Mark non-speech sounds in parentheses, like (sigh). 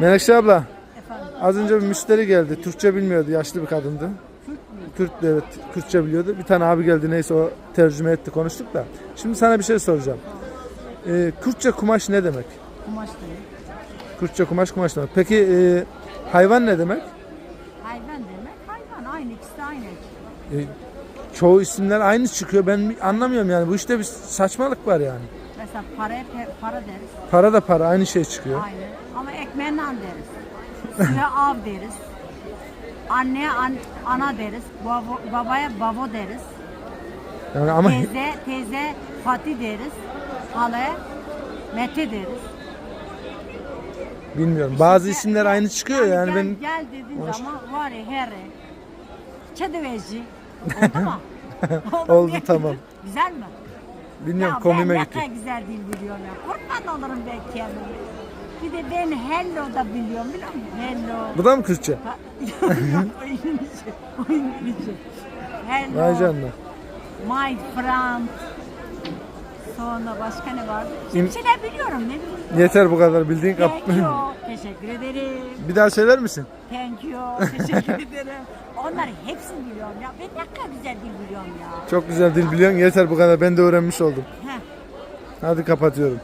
Menekşe abla Efendim. az önce bir müşteri geldi. Türkçe bilmiyordu. Yaşlı bir kadındı. Kürt evet Kürtçe biliyordu. Bir tane abi geldi neyse o tercüme etti konuştuk da. Şimdi sana bir şey soracağım. Ee, Kürtçe kumaş ne demek? Kumaş değil. Kürtçe kumaş kumaş demek. Peki e, hayvan ne demek? Hayvan demek hayvan. Aynı ikisi de aynı. E, çoğu isimler aynı çıkıyor. Ben anlamıyorum yani. Bu işte bir saçmalık var yani. Mesela paraya pe- para deriz. Para da para aynı şey çıkıyor. Aynı. Ama ekmeğine an deriz. Suya (laughs) av deriz. Anneye an, ana deriz. Babo, babaya babo deriz. Yani ama Teyze, teyze Fatih deriz. Halaya Mete deriz. bilmiyorum. Bazı isimler aynı çıkıyor yani gel, ben Gel dediğin Hoş- zaman var ya her Çedeveci. (laughs) (laughs) Oldu mu? Oldu, mu? tamam. Güzel mi? Bilmiyorum ya komime ben gitti. ne kadar güzel dil biliyorum ya. Kurban olurum ben kendime. Bir de ben hello da biliyorum biliyor musun? Hello. Bu da mı Kürtçe? (laughs) Ha- Yok, o İngilizce. O İngilizce. Hello. Vay canına. My friend. Sonra başka ne var? İn- Bir şeyler biliyorum ne bileyim. Yeter bu kadar bildiğin kap. Thank you. (laughs) Teşekkür ederim. bir daha söyler misin? Thank you. (laughs) Teşekkür ederim. Onları hepsini biliyorum ya. Ben ne kadar güzel dil biliyorum ya. Çok güzel dil biliyorsun. Yeter bu kadar. Ben de öğrenmiş oldum. Heh. Hadi kapatıyorum.